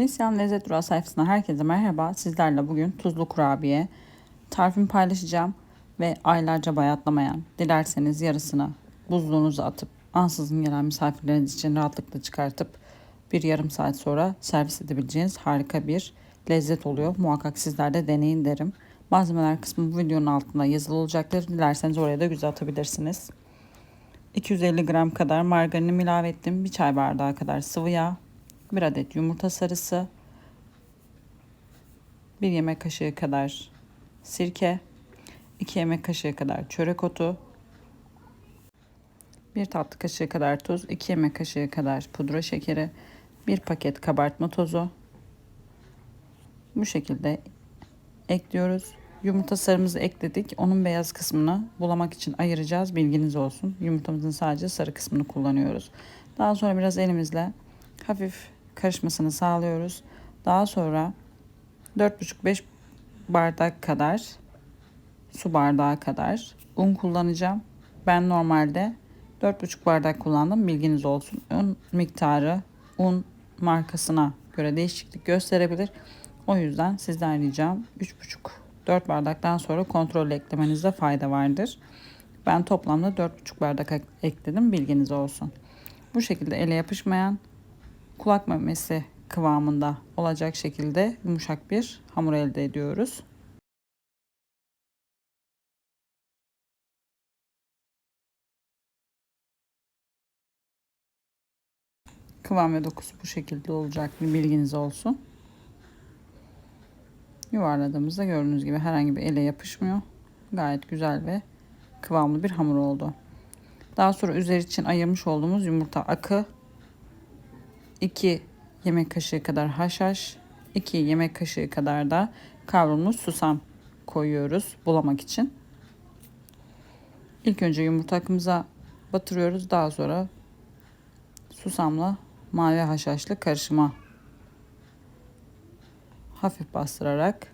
Neslihan Lezzet Durağı sayfasına herkese merhaba. Sizlerle bugün tuzlu kurabiye tarifimi paylaşacağım ve aylarca bayatlamayan, dilerseniz yarısını buzluğunuza atıp ansızın gelen misafirleriniz için rahatlıkla çıkartıp bir yarım saat sonra servis edebileceğiniz harika bir lezzet oluyor. Muhakkak sizler de deneyin derim. Malzemeler kısmı bu videonun altında yazılı olacaktır. Dilerseniz oraya da göz atabilirsiniz. 250 gram kadar margarinimi ilave ettim. Bir çay bardağı kadar sıvı yağ, bir adet yumurta sarısı, bir yemek kaşığı kadar sirke, 2 yemek kaşığı kadar çörek otu, bir tatlı kaşığı kadar tuz, 2 yemek kaşığı kadar pudra şekeri, bir paket kabartma tozu. Bu şekilde ekliyoruz. Yumurta sarımızı ekledik. Onun beyaz kısmını bulamak için ayıracağız. Bilginiz olsun. Yumurtamızın sadece sarı kısmını kullanıyoruz. Daha sonra biraz elimizle hafif karışmasını sağlıyoruz. Daha sonra 4,5-5 bardak kadar su bardağı kadar un kullanacağım. Ben normalde 4,5 bardak kullandım. Bilginiz olsun. Un miktarı un markasına göre değişiklik gösterebilir. O yüzden sizden ricam 3,5-4 bardaktan sonra kontrollü eklemenizde fayda vardır. Ben toplamda 4,5 bardak ekledim. Bilginiz olsun. Bu şekilde ele yapışmayan kulak memesi kıvamında olacak şekilde yumuşak bir hamur elde ediyoruz. Kıvam ve dokusu bu şekilde olacak bir bilginiz olsun. Yuvarladığımızda gördüğünüz gibi herhangi bir ele yapışmıyor. Gayet güzel ve kıvamlı bir hamur oldu. Daha sonra üzeri için ayırmış olduğumuz yumurta akı 2 yemek kaşığı kadar haşhaş, 2 yemek kaşığı kadar da kavrulmuş susam koyuyoruz bulamak için. İlk önce yumurta akımıza batırıyoruz. Daha sonra susamla mavi haşhaşlı karışıma hafif bastırarak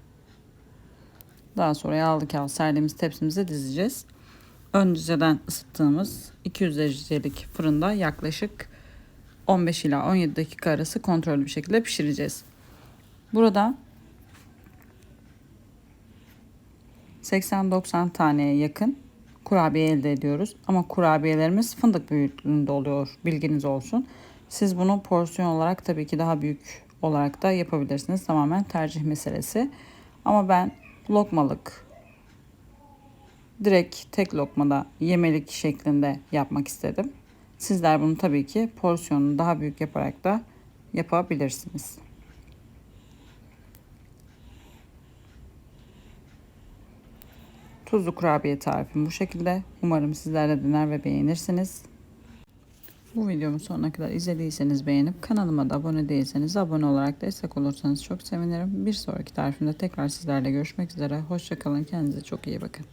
daha sonra yağlı kağıt serdiğimiz tepsimize dizeceğiz. Önceden ısıttığımız 200 derecelik fırında yaklaşık 15 ila 17 dakika arası kontrollü bir şekilde pişireceğiz. Burada 80-90 taneye yakın kurabiye elde ediyoruz. Ama kurabiyelerimiz fındık büyüklüğünde oluyor. Bilginiz olsun. Siz bunu porsiyon olarak tabii ki daha büyük olarak da yapabilirsiniz. Tamamen tercih meselesi. Ama ben lokmalık direkt tek lokmada yemelik şeklinde yapmak istedim. Sizler bunu tabii ki porsiyonunu daha büyük yaparak da yapabilirsiniz. Tuzlu kurabiye tarifim bu şekilde. Umarım sizler de dener ve beğenirsiniz. Bu videomu sonuna kadar izlediyseniz beğenip kanalıma da abone değilseniz abone olarak destek olursanız çok sevinirim. Bir sonraki tarifimde tekrar sizlerle görüşmek üzere. Hoşçakalın. Kendinize çok iyi bakın.